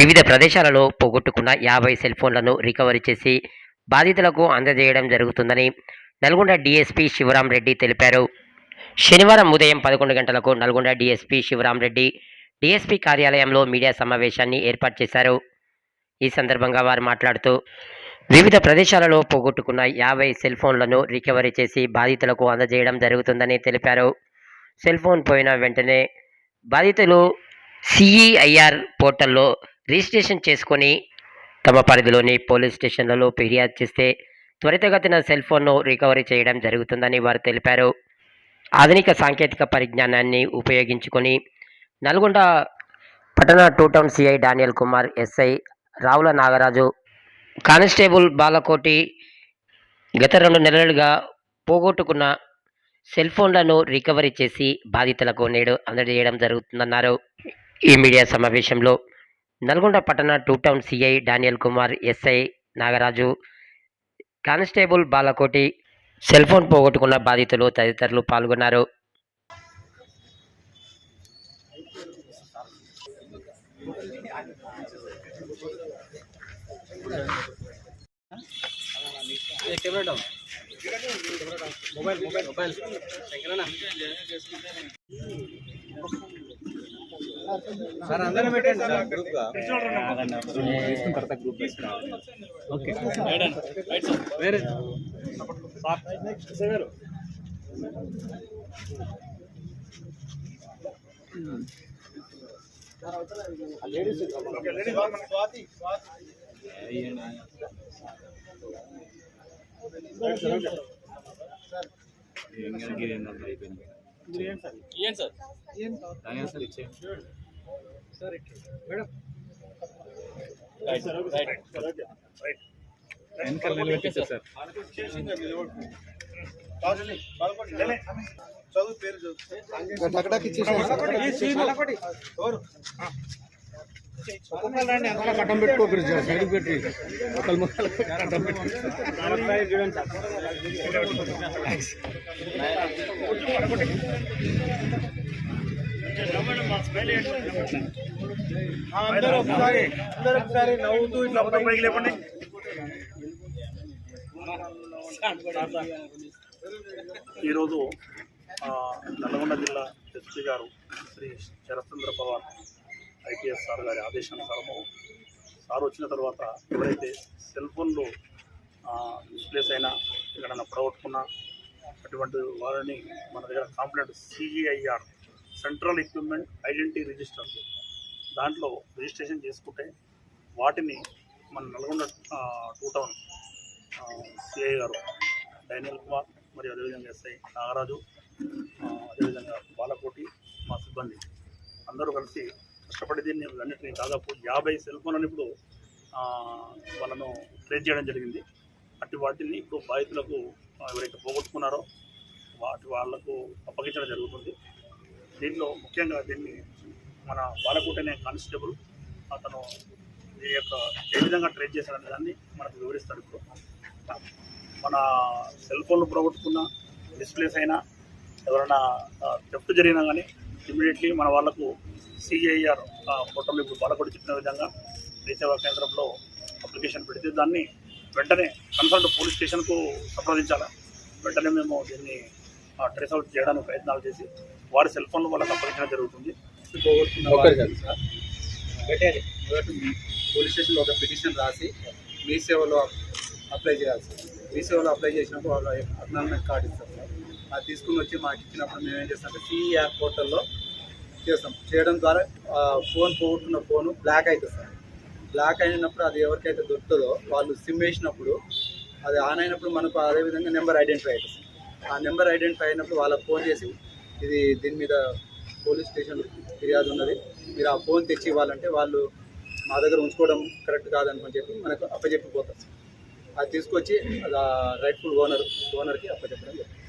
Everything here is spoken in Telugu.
వివిధ ప్రదేశాలలో పోగొట్టుకున్న యాభై సెల్ ఫోన్లను రికవరీ చేసి బాధితులకు అందజేయడం జరుగుతుందని నల్గొండ డీఎస్పీ శివరాం రెడ్డి తెలిపారు. శనివారం ఉదయం పదకొండు గంటలకు నల్గొండ డీఎస్పీ శివరాం రెడ్డి డీఎస్పీ కార్యాలయంలో మీడియా సమావేశాన్ని ఏర్పాటు చేశారు. ఈ సందర్భంగా వారు మాట్లాడుతూ వివిధ ప్రదేశాలలో పోగొట్టుకున్న యాభై సెల్ ఫోన్లను రికవరీ చేసి బాధితులకు అందజేయడం జరుగుతుందని తెలిపారు. సెల్ ఫోన్ పోయిన వెంటనే బాధితులు సిఈఐఆర్ పోర్టల్లో రిజిస్ట్రేషన్ చేసుకొని తమ పరిధిలోని పోలీస్ స్టేషన్లలో ఫిర్యాదు చేస్తే త్వరితగతిన సెల్ ఫోన్ను రికవరీ చేయడం జరుగుతుందని వారు తెలిపారు. ఆధునిక సాంకేతిక పరిజ్ఞానాన్ని ఉపయోగించుకొని నల్గొండ పట్టణ two town CI Daniel Kumar SI Ravula Nagaraju constable Balakoti గత రెండు నెలలుగా పోగొట్టుకున్న సెల్ ఫోన్లను రికవరీ చేసి బాధితులకు నేడు అందజేయడం జరుగుతుందన్నారు. ఈ మీడియా సమావేశంలో నల్గొండ పట్టణ two town CI Daniel Kumar SI Nagaraju constable Balakoti cell phone పోగొట్టుకున్న బాధితులు తదితరులు పాల్గొన్నారు. మొబైల్ మొబైల్ మొబైల్ సార్ అందరూ పెట్టండి సార్. గ్రూప్గా తీసుకున్న తర్వాత గ్రూప్ ఓకే. వేరే. సార్. లేడీస్ స్వాతి ఏం సార్? సార్ ఇచ్చేయండి. సార్ మేడం వెనకాల నిలబెట్టేసారు సార్ చదువు పేరు కట్టం పెట్టుకోకూడదు సార్ సైడ్ పెట్టి. ఒకళ్ళ ముక్కలు కట్టం పెట్టుకో. అందరూ ఒకసారి అందరూ ఒకసారి నవ్వుతూ ఇట్లా పైకి లేపండి ఈరోజు నల్గొండ జిల్లా ఎస్పీ గారు శ్రీ శరత్చంద్ర పవార్ ఐపీఎస్ సార్ గారి ఆదేశానుసారము సార్ వచ్చిన తర్వాత ఎవరైతే సెల్ ఫోన్లు డిస్ప్లేస్ అయినా ఎక్కడైనా పొడగొట్టుకున్నా అటువంటి వారిని మన దగ్గర complaint CGIR central equipment identity register దాంట్లో రిజిస్ట్రేషన్ చేసుకుంటే వాటిని మన నల్గొండ టూ టౌన్ సిఐ గారు డైనల్ కుమార్ మరియు అదేవిధంగా ఎస్ఐ నాగరాజు అదేవిధంగా బాలకోటి మా సిబ్బంది అందరూ కలిసి కష్టపడి దీన్ని అన్నింటినీ దాదాపు యాభై సెల్ ఫోన్లను ఇప్పుడు వాళ్ళను ట్రేస్ చేయడం జరిగింది. అటు వాటిని ఇప్పుడు బాధితులకు ఎవరైతే పోగొట్టుకున్నారో వాటి వాళ్ళకు అప్పగించడం జరుగుతుంది. దీనిలో ముఖ్యంగా దీన్ని మన బాలకూటనే కానిస్టేబుల్ అతను ఈ యొక్క ఏ విధంగా ట్రేస్ చేశాడనే దాన్ని మనకు వివరిస్తాడు ఇప్పుడు. మన సెల్ ఫోన్లు పోగొట్టుకున్న డిస్ప్లేస్ అయినా ఎవరైనా థెఫ్ట్ జరిగినా కానీ ఇమీడియట్లీ మన వాళ్ళకు సిఐఆర్ పోర్టల్ ఇప్పుడు బాలకోటి చెప్పిన విధంగా మీ సేవా కేంద్రంలో అప్లికేషన్ పెడితే దాన్ని వెంటనే కన్సల్ట్ పోలీస్ స్టేషన్కు సంప్రదించాలి? వెంటనే మేము దీన్ని ట్రేస్ అవుట్ చేయడానికి ప్రయత్నాలు చేసి వారి సెల్ ఫోన్లు వాళ్ళకి అప్పగించడం జరుగుతుంది. పోలీస్ స్టేషన్లో ఒక పిటిషన్ రాసి మీ సేవలో అప్లై చేయాలి సార్. మీ సేవలో అప్లై చేసినప్పుడు వాళ్ళు అక్నాలజ్మెంట్ కార్డు ఇస్తారు సార్. అది తీసుకుని వచ్చి మాకు ఇచ్చినప్పుడు మేము ఏం చేస్తామంటే సిఈఆర్ పోర్టల్లో చేస్తాం. చేయడం ద్వారా ఫోన్ పోగొట్టుకున్న ఫోన్ బ్లాక్ అవుతుంది సార్. బ్లాక్ అయినప్పుడు అది ఎవరికైతే దొరుకుతుందో వాళ్ళు సిమ్ వేసినప్పుడు అది ఆన్ అయినప్పుడు మనకు అదేవిధంగా నెంబర్ ఐడెంటిఫై అవుతుంది. ఆ నెంబర్ ఐడెంటిఫై అయినప్పుడు వాళ్ళకి ఫోన్ చేసి ఇది దీని మీద పోలీస్ స్టేషన్ ఫిర్యాదు ఉన్నది మీరు ఆ ఫోన్ తెచ్చి ఇవ్వాలంటే వాళ్ళు మా దగ్గర ఉంచుకోవడం కరెక్ట్ కాదని చెప్పి మనకు అప్పచెప్పిపోతారు అది తీసుకొచ్చి అది రైట్ఫుల్ ఓనర్ ఓనర్కి అప్పచెప్పడం జరుగుతుంది.